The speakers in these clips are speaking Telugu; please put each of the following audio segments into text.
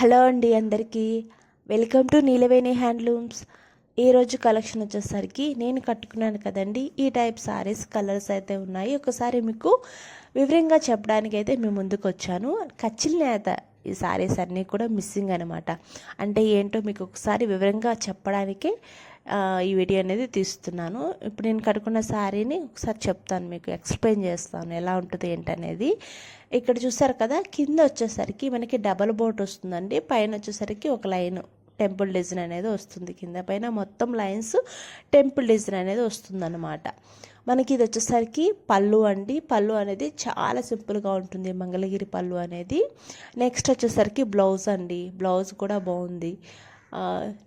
హలో అండి అందరికీ. Welcome to Neelaveni handlooms. ఈరోజు కలెక్షన్ వచ్చేసరికి నేను కట్టుకున్నాను కదండి ఈ టైప్ సారీస్ కలర్స్ అయితే ఉన్నాయి. ఒకసారి మీకు వివరంగా చెప్పడానికి అయితే మేము ముందుకు వచ్చాను. కచ్చిల్ ఈ సారీస్ అన్నీ కూడా మిస్సింగ్ అనమాట. అంటే ఏంటో మీకు ఒకసారి వివరంగా చెప్పడానికే ఈ వీడియో అనేది తీస్తున్నాను. ఇప్పుడు నేను కట్టుకున్న శారీని ఒకసారి చెప్తాను మీకు ఎక్స్ప్లెయిన్ చేస్తాను ఎలా ఉంటుంది ఏంటనేది. ఇక్కడ చూసారు కదా కింద వచ్చేసరికి మనకి డబల్ బోట్ వస్తుందండి. పైన వచ్చేసరికి ఒక లైన్ టెంపుల్ డిజైన్ అనేది వస్తుంది కింద పైన. మొత్తం లైన్స్ టెంపుల్ డిజైన్ అనేది వస్తుందన్నమాట. మనకి ఇది వచ్చేసరికి పళ్ళు అండి. పళ్ళు అనేది చాలా సింపుల్గా ఉంటుంది మంగళగిరి పళ్ళు అనేది. నెక్స్ట్ వచ్చేసరికి బ్లౌజ్ అండి. బ్లౌజ్ కూడా బాగుంది.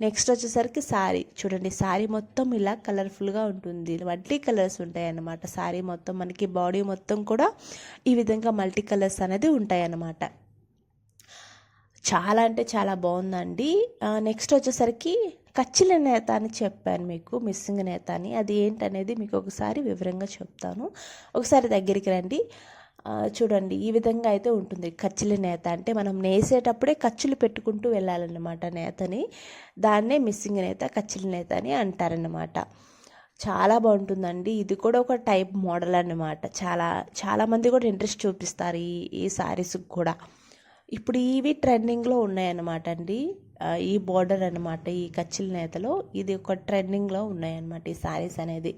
నెక్స్ట్ వచ్చేసరికి శారీ. చూడండి శారీ మొత్తం ఇలా కలర్ఫుల్గా ఉంటుంది. మల్టీ కలర్స్ ఉంటాయి అన్నమాట శారీ మొత్తం మనకి బాడీ మొత్తం కూడా ఈ విధంగా మల్టీ కలర్స్ అనేది ఉంటాయి అన్నమాట చాలా అంటే చాలా బాగుందండి. నెక్స్ట్ వచ్చేసరికి కచ్చిల నేత అని చెప్పాను మీకు మిస్సింగ్ నేత అని. అది ఏంటనేది మీకు ఒకసారి వివరంగా చెప్తాను. ఒకసారి దగ్గరికి రండి. చూడండి ఈ విధంగా అయితే ఉంటుంది. కచ్చిల నేత అంటే మనం నేసేటప్పుడే ఖర్చులు పెట్టుకుంటూ వెళ్ళాలన్నమాట నేతని. దాన్నే మిస్సింగ్ నేత కచ్చిల నేత అని అంటారన్నమాట. చాలా బాగుంటుందండి. ఇది కూడా ఒక టైప్ మోడల్ అన్నమాట. చాలా చాలామంది కూడా ఇంట్రెస్ట్ చూపిస్తారు ఈ ఈ శారీస్కి కూడా. ఇప్పుడు ఇవి ట్రెండింగ్లో ఉన్నాయన్నమాట అండి. ఈ బార్డర్ అన్నమాట ఈ కచ్చిల నేతలో. ఇది ఒక ట్రెండింగ్లో ఉన్నాయన్నమాట ఈ శారీస్ అనేది.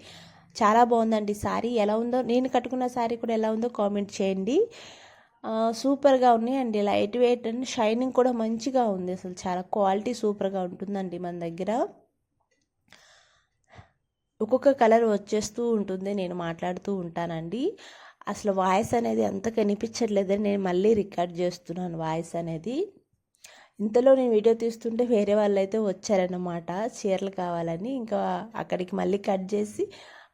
చాలా బాగుందండి శారీ ఎలా ఉందో నేను కట్టుకున్న శారీ కూడా ఎలా ఉందో కామెంట్ చేయండి. సూపర్గా ఉన్నాయండి. లైట్ వెయిట్ అండ్ షైనింగ్ కూడా మంచిగా ఉంది అసలు. చాలా క్వాలిటీ సూపర్గా ఉంటుందండి మన దగ్గర. ఒక్కొక్క కలర్ వచ్చేస్తూ ఉంటుంది. నేను మాట్లాడుతూ ఉంటానండి. అసలు వాయిస్ అనేది అంత కనిపించట్లేదని నేను మళ్ళీ రికార్డ్ చేస్తున్నాను వాయిస్ అనేది. ఇంతలో నేను వీడియో తీస్తుంటే వేరే వాళ్ళు అయితే వచ్చారన్నమాట. చీరలు కావాలని. ఇంకా అక్కడికి మళ్ళీ కట్ చేసి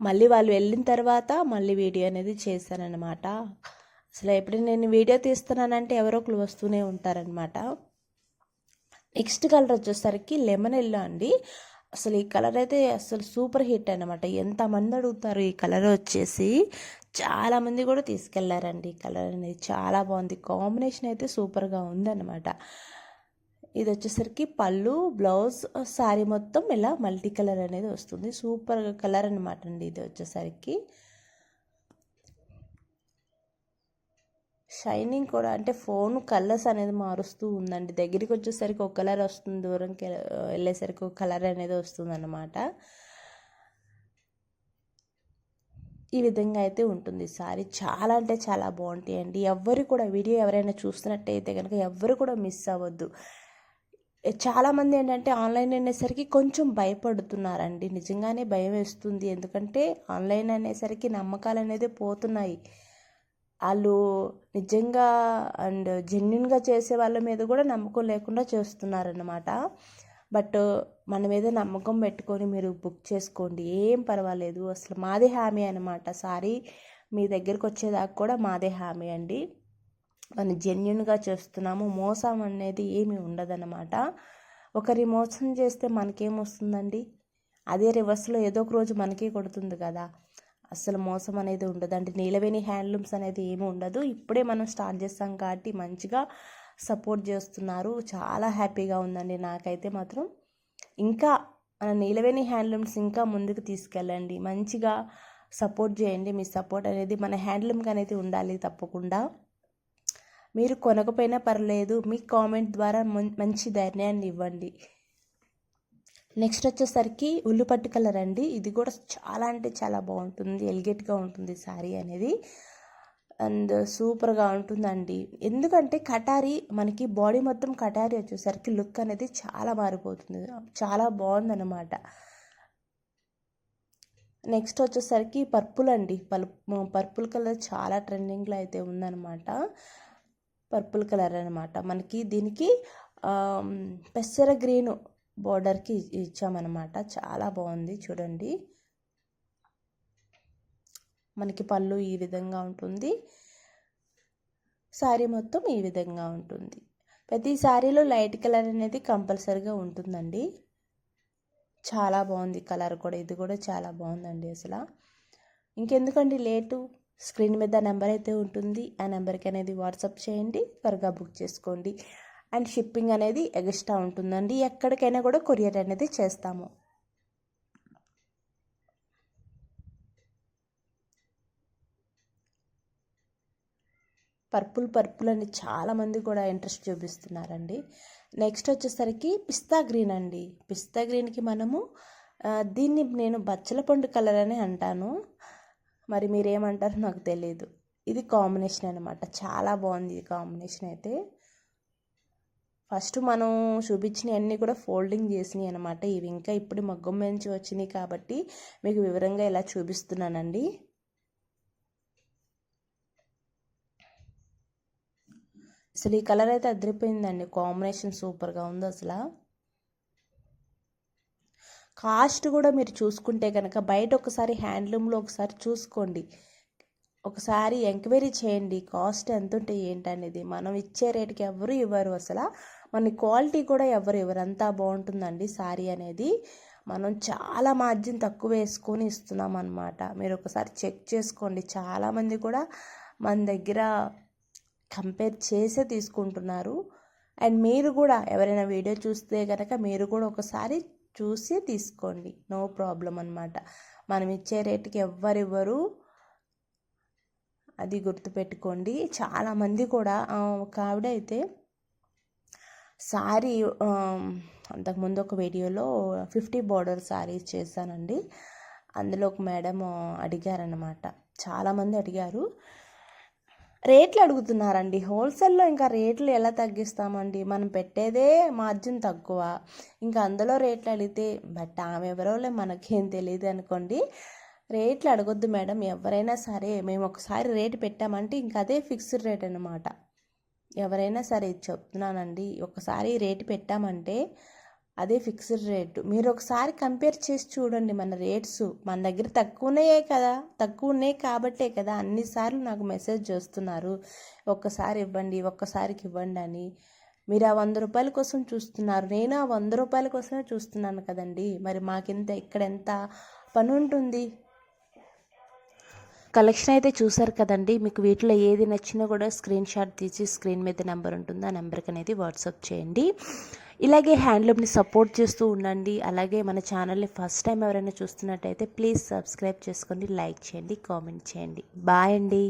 మళ్ళీ వాళ్ళు వెళ్ళిన తర్వాత మళ్ళీ వీడియో అనేది చేశానన్నమాట. అసలు ఎప్పుడు నేను వీడియో తీస్తున్నానంటే ఎవరో ఒకరు వస్తూనే ఉంటారనమాట నెక్స్ట్ కలర్ వచ్చేసరికి లెమన్ ఎల్లో అండి. అసలు ఈ కలర్ అయితే అసలు సూపర్ హిట్ అనమాట ఎంతమంది అడుగుతారు ఈ కలర్ వచ్చేసి? చాలామంది కూడా తీసుకెళ్ళారండి ఈ కలర్ అనేది. చాలా బాగుంది. కాంబినేషన్ అయితే సూపర్గా ఉందన్నమాట. ఇది వచ్చేసరికి పళ్ళు బ్లౌజ్ శారీ మొత్తం ఇలా మల్టీ కలర్ అనేది వస్తుంది. సూపర్ కలర్ అనమాట అండి ఇది వచ్చేసరికి. షైనింగ్ కూడా అంటే ఫోన్ కలర్స్ అనేది మారుస్తూ ఉందండి. దగ్గరికి వచ్చేసరికి ఒక కలర్ వస్తుంది దూరంకి వెళ్ళేసరికి ఒక కలర్ అనేది వస్తుంది అన్నమాట ఈ విధంగా అయితే ఉంటుంది. సారీ చాలా అంటే చాలా బాగుంటాయండి. ఎవ్వరు కూడా వీడియో ఎవరైనా చూస్తున్నట్టయితే కనుక ఎవ్వరు కూడా మిస్ అవ్వద్దు. చాలామంది ఏంటంటే ఆన్లైన్ అనేసరికి కొంచెం భయపడుతున్నారండి. నిజంగానే భయం వేస్తుంది. ఎందుకంటే ఆన్లైన్ అనేసరికి నమ్మకాలు అనేది పోతున్నాయి. వాళ్ళు నిజంగా అండ్ జెన్యున్గా చేసే వాళ్ళ మీద కూడా నమ్మకం లేకుండా చేస్తున్నారన్నమాట. బట్ మన మీద నమ్మకం పెట్టుకొని మీరు బుక్ చేసుకోండి. ఏం పర్వాలేదు. అసలు మాదే హామీ అనమాట సారీ మీ దగ్గరికి వచ్చేదాకా కూడా మాదే హామీ అండి. మనం జెన్యున్గా చేస్తున్నాము మోసం అనేది ఏమీ ఉండదన్నమాట. ఒకరి మోసం చేస్తే మనకేమొస్తుందండి అదే రివర్స్లో ఏదో ఒక రోజు మనకే కొడుతుంది కదా. అసలు మోసం అనేది ఉండదండి. నీలవేణి హ్యాండ్లూమ్స్ అనేది ఏమి ఉండదు. ఇప్పుడే మనం స్టార్ట్ చేస్తాం కాబట్టి మంచిగా సపోర్ట్ చేస్తున్నారు. చాలా హ్యాపీగా ఉందండి నాకైతే మాత్రం. ఇంకా మన నీలవేణి హ్యాండ్లూమ్స్ ఇంకా ముందుకు తీసుకెళ్ళండి. మంచిగా సపోర్ట్ చేయండి. మీ సపోర్ట్ అనేది మన హ్యాండ్లూమ్కి అనేది ఉండాలి తప్పకుండా. మీరు కొనకపోయినా పర్లేదు మీ కామెంట్ ద్వారా మంచి ధైర్యాన్ని ఇవ్వండి. నెక్స్ట్ వచ్చేసరికి ఉల్లిపట్టు కలర్ అండి. ఇది కూడా చాలా అంటే చాలా బాగుంటుంది. ఎలిగేట్గా ఉంటుంది శారీ అనేది. అండ్ సూపర్గా ఉంటుందండి. ఎందుకంటే కటారీ మనకి బాడీ మొత్తం కటారీ వచ్చేసరికి లుక్ అనేది చాలా మారిపోతుంది. చాలా బాగుందన్నమాట. నెక్స్ట్ వచ్చేసరికి పర్పుల్ అండి. పల్ప్ పర్పుల్ కలర్ చాలా ట్రెండింగ్లో అయితే ఉందన్నమాట. పర్పుల్ కలర్ అనమాట మనకి దీనికి పెసర గ్రీన్ బోర్డర్కి ఇచ్చామన్నమాట. చాలా బాగుంది చూడండి. మనకి పళ్ళు ఈ విధంగా ఉంటుంది. శారీ మొత్తం ఈ విధంగా ఉంటుంది. ప్రతి శారీలో లైట్ కలర్ అనేది కంపల్సరీగా ఉంటుందండి. చాలా బాగుంది కలర్ కూడా. ఇది కూడా చాలా బాగుందండి అసలు. ఇంకెందుకండి లేటు? స్క్రీన్ మీద నెంబర్ అయితే ఉంటుంది. ఆ నెంబర్కి అనేది వాట్సాప్ చేయండి. త్వరగా బుక్ చేసుకోండి. అండ్ షిప్పింగ్ అనేది ఎగస్ట్రా ఉంటుందండి. ఎక్కడికైనా కూడా కొరియర్ అనేది చేస్తాము. పర్పుల్ పర్పుల్ అని చాలామంది కూడా ఇంట్రెస్ట్ చూపిస్తున్నారండి. నెక్స్ట్ వచ్చేసరికి పిస్తా గ్రీన్ అండి. పిస్తా గ్రీన్కి మనము దీన్ని నేను బచ్చల పండు కలర్ అని అంటాను. మరి మీరేమంటారో నాకు తెలియదు ఇది కాంబినేషన్ అనమాట చాలా బాగుంది ఇది కాంబినేషన్ అయితే. ఫస్ట్ మనం చూపించినవి అన్నీ కూడా ఫోల్డింగ్ చేసినాయి అనమాట ఇవి ఇంకా ఇప్పుడు మగ్గం నుంచి వచ్చినాయి కాబట్టి మీకు వివరంగా ఇలా చూపిస్తున్నానండి. అసలు ఈ కలర్ అయితే అదిరిపోయిందండి. కాంబినేషన్ సూపర్గా ఉంది అసలు. కాస్ట్ కూడా మీరు చూసుకుంటే కనుక బయట ఒకసారి హ్యాండ్లూమ్లో ఒకసారి చూసుకోండి. ఒకసారి ఎంక్వైరీ చేయండి కాస్ట్ ఎంత ఉంటే ఏంటనేది మనం ఇచ్చే రేటుకి ఎవరు ఇవ్వరు అసలు. మన క్వాలిటీ కూడా ఎవరు ఇవ్వరు. అంతా బాగుంటుందండి శారీ అనేది. మనం చాలా మార్జిన్ తక్కువ వేసుకొని ఇస్తున్నాం అనమాట మీరు ఒకసారి చెక్ చేసుకోండి. చాలామంది కూడా మన దగ్గర కంపేర్ చేసే తీసుకుంటున్నారు. అండ్ మీరు కూడా ఎవరైనా వీడియో చూస్తే కనుక మీరు కూడా ఒకసారి చూసి తీసుకోండి. నో ప్రాబ్లం అనమాట మనం ఇచ్చే రేటుకి ఎవ్వరు ఇవ్వరు అది గుర్తుపెట్టుకోండి. చాలామంది కూడా ఒక ఆవిడ అయితే శారీ అంతకుముందు ఒక వీడియోలో ఫిఫ్టీ బార్డర్ శారీస్ చేశానండి. అందులో ఒక మేడం అడిగారనమాట చాలామంది అడిగారు. రేట్లు అడుగుతున్నారండి. హోల్సేల్లో ఇంకా రేట్లు ఎలా తగ్గిస్తామండి? మనం పెట్టేదే మార్జిన్ తక్కువ. ఇంకా అందులో రేట్లు అడిగితే బట్ ఆమె ఎవరోలే మనకేం తెలియదు అనుకోండి. రేట్లు అడగొద్దు మేడం. ఎవరైనా సరే మేము ఒకసారి రేటు పెట్టామంటే ఇంకా అదే ఫిక్స్డ్ రేట్ అనమాట ఎవరైనా సరే చెప్తున్నానండి. ఒకసారి రేటు పెట్టామంటే అదే ఫిక్స్డ్ రేటు. మీరు ఒకసారి కంపేర్ చేసి చూడండి మన రేట్స్. మన దగ్గర తక్కువనే కదా. తక్కువ ఉన్నాయి కాబట్టే కదా అన్నిసార్లు నాకు మెసేజ్ చేస్తున్నారు. ఒక్కసారి ఇవ్వండి ఒక్కసారికి ఇవ్వండి అని. మీరు ఆ వంద రూపాయల కోసం చూస్తున్నారు. నేను ఆ వంద రూపాయల కోసమే చూస్తున్నాను కదండి. మరి మాకింత ఇక్కడ ఎంత పని ఉంటుంది? కలెక్షన్ అయితే చూసారు కదండి. మీకు వీటిలో ఏది నచ్చినా కూడా స్క్రీన్ షాట్ తీసి స్క్రీన్ మీద నెంబర్ ఉంటుంది. ఆ నెంబర్కి అనేది వాట్సాప్ చేయండి. ఇలాగే హ్యాండ్లూమ్ని సపోర్ట్ చేస్తూ ఉండండి. అలాగే మన ఛానల్ని ఫస్ట్ టైం ఎవరైనా చూస్తున్నట్టయితే ప్లీజ్ సబ్స్క్రైబ్ చేసుకోండి లైక్ చేయండి కామెంట్ చేయండి. బాయ్ అండి.